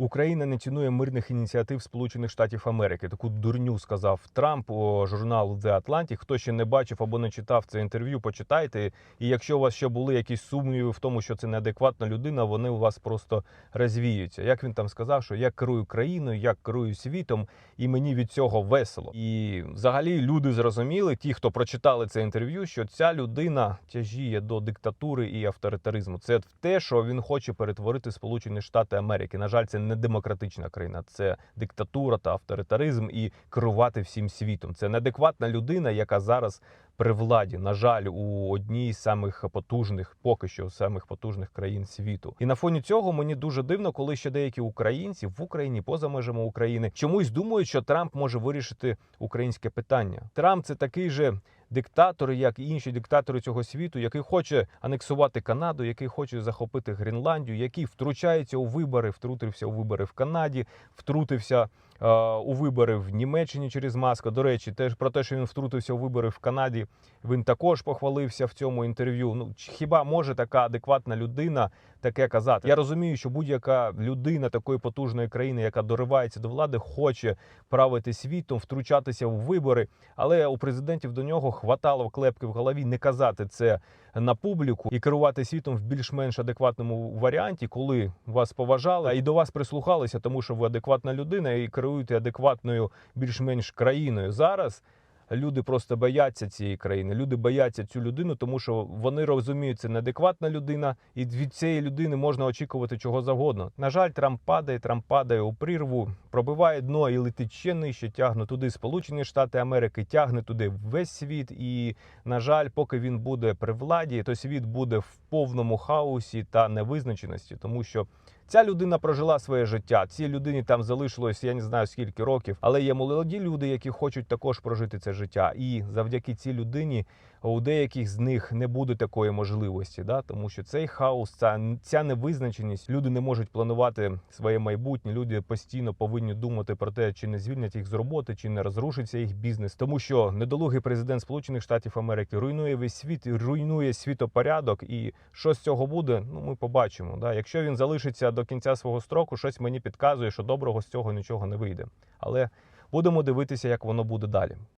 Україна не цінує мирних ініціатив Сполучених Штатів Америки. Таку дурню сказав Трамп у журналу The Atlantic. Хто ще не бачив або не читав це інтерв'ю, почитайте. І якщо у вас ще були якісь сумніви в тому, що це неадекватна людина, вони у вас просто розвіються. Як він там сказав, що я керую країною, я керую світом, і мені від цього весело. І взагалі люди зрозуміли, ті, хто прочитали це інтерв'ю, що ця людина тяжіє до диктатури і авторитаризму. Це те, що він хоче перетворити Сполучені Штати Америки. На жаль, це не демократична країна, це диктатура та авторитаризм і керувати всім світом. Це неадекватна людина, яка зараз при владі, на жаль, у одній з самих потужних, поки що самих потужних країн світу. І на фоні цього мені дуже дивно, коли ще деякі українці в Україні, поза межами України, чомусь думають, що Трамп може вирішити українське питання. Трамп це такий же. Диктатор, як і інші диктатори цього світу, який хоче анексувати Канаду, який хоче захопити Гренландію, який втручається у вибори, втрутився у вибори в Канаді, втрутився у вибори в Німеччині через Маска. До речі, теж про те, що він втрутився у вибори в Канаді, він також похвалився в цьому інтерв'ю. Ну хіба може така адекватна людина таке казати? Я розумію, що будь-яка людина такої потужної країни, яка доривається до влади, хоче правити світом, втручатися в вибори, але у президентів до нього хватало клепки в голові не казати це на публіку і керувати світом в більш-менш адекватному варіанті, коли вас поважали і до вас прислухалися, тому що ви адекватна людина і керуєте адекватною більш-менш країною. Зараз люди просто бояться цієї країни. Люди бояться цю людину, тому що вони розуміють, це неадекватна людина, і від цієї людини можна очікувати чого завгодно. На жаль, Трамп падає, Трамп падає у прірву, пробиває дно і летить ще нижче, тягне туди Сполучені Штати Америки, тягне туди весь світ. І на жаль, поки він буде при владі, то світ буде в повному хаосі та невизначеності, тому що. Ця людина прожила своє життя. Цій людині там залишилось я не знаю скільки років, але є молоді люди, які хочуть також прожити це життя. І завдяки цій людині у деяких з них не буде такої можливості, да? тому що цей хаос, ця, ця невизначеність, люди не можуть планувати своє майбутнє. Люди постійно повинні думати про те, чи не звільнять їх з роботи, чи не розрушиться їх бізнес, тому що недолугий президент Сполучених Штатів Америки руйнує весь світ, руйнує світопорядок. І що з цього буде? Ну ми побачимо. Да? Якщо він залишиться до кінця свого строку, щось мені підказує, що доброго з цього нічого не вийде. Але будемо дивитися, як воно буде далі.